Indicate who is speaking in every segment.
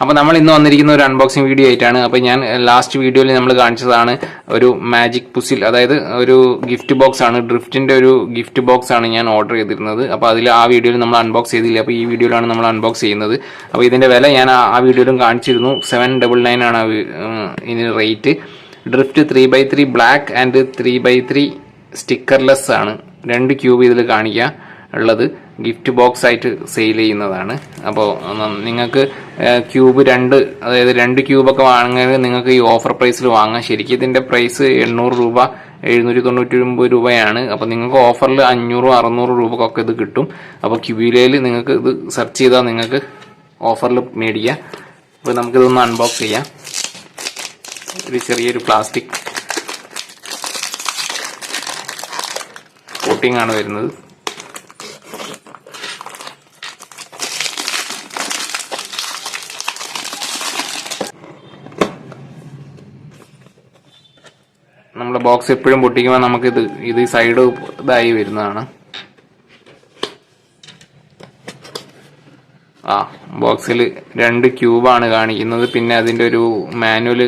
Speaker 1: അപ്പോൾ നമ്മൾ ഇന്ന് വന്നിരിക്കുന്ന ഒരു അൺബോക്സിംഗ് വീഡിയോ ആയിട്ടാണ്. അപ്പോൾ ഞാൻ ലാസ്റ്റ് വീഡിയോയിൽ നമ്മൾ കാണിച്ചതാണ് ഒരു മാജിക് പുസിൽ അതായത് ഒരു ഗിഫ്റ്റ് ബോക്സ് ആണ്. ഡ്രിഫ്റ്റിന്റെ ഒരു ഗിഫ്റ്റ് ബോക്സ് ആണ് ഞാൻ ഓർഡർ ചെയ്തിരുന്നത്. അപ്പോൾ അതിൽ ആ വീഡിയോയിൽ നമ്മൾ അൺബോക്സ് ചെയ്തില്ല. അപ്പോൾ ഈ വീഡിയോയിലാണ് നമ്മൾ അൺബോക്സ് ചെയ്യുന്നത്. അപ്പോൾ ഇതിന്റെ വില ഞാൻ ആ- വീഡിയോയിലും കാണിച്ചിരുന്നു. സെവൻ ഡബിൾ നയൻ ആണ് ഇതിന് rate drift three by three black and three by three stickerless ആണ്. രണ്ട് ക്യൂബ് ഇതിൽ കാണിക്കുക ഉള്ളത് ഗിഫ്റ്റ് ബോക്സ് ആയിട്ട് സെയിൽ ചെയ്യുന്നതാണ്. അപ്പോൾ നിങ്ങൾക്ക് ക്യൂബ് രണ്ട് അതായത് രണ്ട് ക്യൂബൊക്കെ വാങ്ങുന്നത് നിങ്ങൾക്ക് ഈ ഓഫർ പ്രൈസിൽ വാങ്ങാം. ശരിക്കും ഇതിന്റെ പ്രൈസ് എണ്ണൂറ് രൂപ എഴുന്നൂറ്റി തൊണ്ണൂറ്റി ഒമ്പത് രൂപയാണ്. അപ്പോൾ നിങ്ങൾക്ക് ഓഫറിൽ അഞ്ഞൂറും അറുന്നൂറ് രൂപക്കൊക്കെ ഇത് കിട്ടും. അപ്പോൾ ക്യൂബിലയിൽ നിങ്ങൾക്ക് ഇത് സെർച്ച് ചെയ്താൽ നിങ്ങൾക്ക് ഓഫറിൽ മേടിക്കാം. അപ്പോൾ നമുക്കിതൊന്ന് അൺബോക്സ് ചെയ്യാം. ഒരു ചെറിയൊരു പ്ലാസ്റ്റിക് കോട്ടിംഗ് ആണ് വരുന്നത്. നമ്മുടെ ബോക്സ് എപ്പോഴും പൊട്ടിക്കുമ്പോൾ നമുക്കിത് ഇത് സൈഡ് ഇതായി വരുന്നതാണ്. ആ ബോക്സിൽ രണ്ട് ക്യൂബാണ് കാണിക്കുന്നത്. പിന്നെ അതിന്റെ ഒരു മാനുവൽ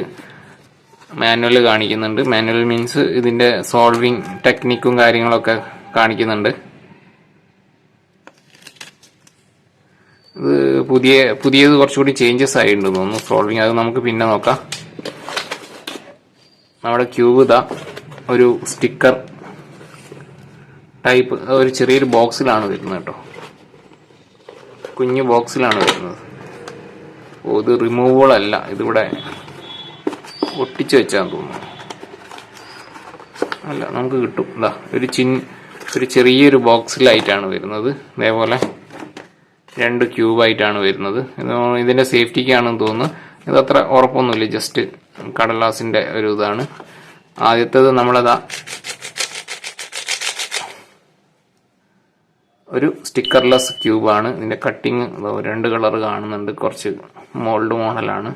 Speaker 1: മാനുവൽ കാണിക്കുന്നുണ്ട്. മാനുവൽ മീൻസ് ഇതിന്റെ സോൾവിങ് ടെക്നിക്കും കാര്യങ്ങളൊക്കെ കാണിക്കുന്നുണ്ട്. ഇത് പുതിയ പുതിയത് കുറച്ചുകൂടി ചേഞ്ചസ് ആയിട്ടുണ്ട് തോന്നുന്നു. സോൾവിങ് അത് നമുക്ക് പിന്നെ നോക്കാം. നമ്മുടെ ക്യൂബ് ഇതാ ഒരു സ്റ്റിക്കർ ടൈപ്പ് ഒരു ചെറിയൊരു ബോക്സിലാണ് വരുന്നത് കേട്ടോ. കുഞ്ഞു ബോക്സിലാണ് വരുന്നത്. ഓ ഇത് റിമൂവബിൾ അല്ല. ഇതിവിടെ ഒട്ടിച്ചു വെച്ചാന്ന് തോന്നുന്നു. അല്ല നമുക്ക് കിട്ടും. ഇതാ ഒരു ചിൻ ഒരു ചെറിയൊരു ബോക്സിലായിട്ടാണ് വരുന്നത്. ഇതേപോലെ രണ്ട് ക്യൂബായിട്ടാണ് വരുന്നത്. ഇത് ഇതിന്റെ സേഫ്റ്റിക്കാണെന്ന് തോന്നുന്നു. ഇത് അത്ര ഉറപ്പൊന്നുമില്ല ജസ്റ്റ് കടലാസിന്റെ ഒരു ഇതാണ്. ആദ്യത്തേത് നമ്മളതാ ഒരു സ്റ്റിക്കർലെസ് ക്യൂബാണ്. ഇതിന്റെ കട്ടിങ് രണ്ട് കളർ കാണുന്നുണ്ട്. കുറച്ച് മോൾഡ് മോഡലാണ്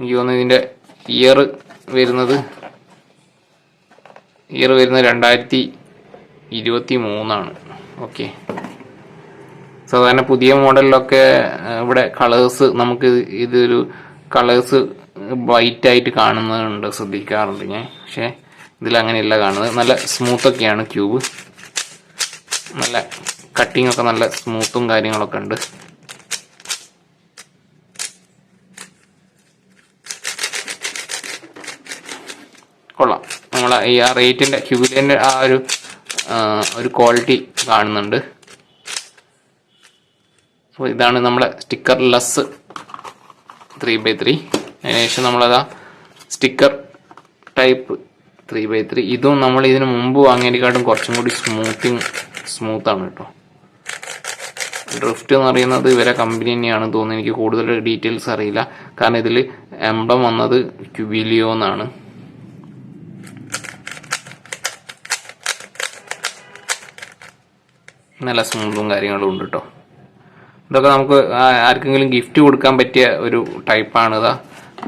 Speaker 1: എനിക്ക് തോന്നുന്നു ഇതിന്റെ ഇയർ വരുന്നത് ഇയർ വരുന്നത് രണ്ടായിരത്തി ഇരുപത്തി മൂന്നാണ് ഓക്കെ സാധാരണ പുതിയ മോഡലിലൊക്കെ ഇവിടെ കളേഴ്സ് നമുക്ക് ഇതൊരു കളേഴ്സ് വൈറ്റ് ആയിട്ട് കാണുന്നുണ്ട് ശ്രദ്ധിക്കാറുണ്ട് ഞാൻ. പക്ഷേ ഇതിൽ അങ്ങനെയല്ല കാണുന്നത്. നല്ല സ്മൂത്ത് ഒക്കെയാണ് ക്യൂബ് നല്ല കട്ടിംഗ് ഒക്കെ നല്ല സ്മൂത്തും കാര്യങ്ങളൊക്കെ ഉണ്ട്. കൊള്ളാം. നമ്മളെ ഈ ആ റേറ്റിന്റെ ക്യൂബിന്റെ ആ ഒരു ഒരു ക്വാളിറ്റി കാണുന്നുണ്ട്. അപ്പോൾ ഇതാണ് നമ്മുടെ sticker less three by three അതിനുശേഷം നമ്മളതാ sticker type three by three ഇതും നമ്മൾ ഇതിന് മുമ്പ് വാങ്ങിയതിനെക്കാട്ടും കുറച്ചും കൂടി സ്മൂത്തിങ് സ്മൂത്താണ് കേട്ടോ. ഡ്രിഫ്റ്റ് എന്ന് പറയുന്നത് ഇവരെ കമ്പനി തന്നെയാണ് തോന്നുന്നു. എനിക്ക് കൂടുതൽ ഡീറ്റെയിൽസ് അറിയില്ല. കാരണം ഇതിൽ എംബം വന്നത് ക്യുബിലിയോ എന്നാണ്. നല്ല സ്മൂത്തും കാര്യങ്ങളും ഉണ്ട് കേട്ടോ. ഇതൊക്കെ നമുക്ക് ആർക്കെങ്കിലും ഗിഫ്റ്റ് കൊടുക്കാൻ പറ്റിയ ഒരു ടൈപ്പാണ് ഇതാ.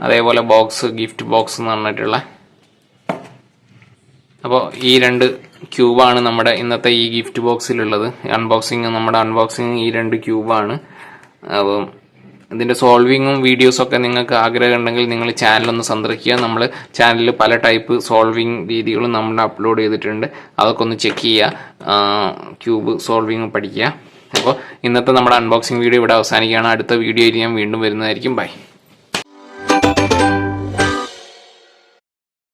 Speaker 1: അതേപോലെ ബോക്സ് ഗിഫ്റ്റ് ബോക്സ് എന്ന് പറഞ്ഞിട്ടുള്ള. അപ്പോൾ ഈ രണ്ട് ക്യൂബാണ് നമ്മുടെ ഇന്നത്തെ ഈ ഗിഫ്റ്റ് ബോക്സിലുള്ളത് അൺബോക്സിങ് നമ്മുടെ അൺബോക്സിങ് ഈ രണ്ട് ക്യൂബാണ് അപ്പം ഇതിന്റെ സോൾവിങ്ങും വീഡിയോസൊക്കെ നിങ്ങൾക്ക് ആഗ്രഹം ഉണ്ടെങ്കിൽ നിങ്ങൾ ചാനലൊന്ന് സന്ദർശിക്കുക. നമ്മൾ ചാനലിൽ പല ടൈപ്പ് സോൾവിങ് രീതികളും നമ്മൾ അപ്ലോഡ് ചെയ്തിട്ടുണ്ട്. അതൊക്കെ ഒന്ന് ചെക്ക് ചെയ്യുക. ക്യൂബ് സോൾവിങ് പഠിക്കുക. അപ്പോൾ ഇന്നത്തെ നമ്മുടെ അൺബോക്സിങ് വീഡിയോ ഇവിടെ അവസാനിക്കുകയാണ്. അടുത്ത വീഡിയോയിൽ ഞാൻ വീണ്ടും വരുന്നതായിരിക്കും. ബൈ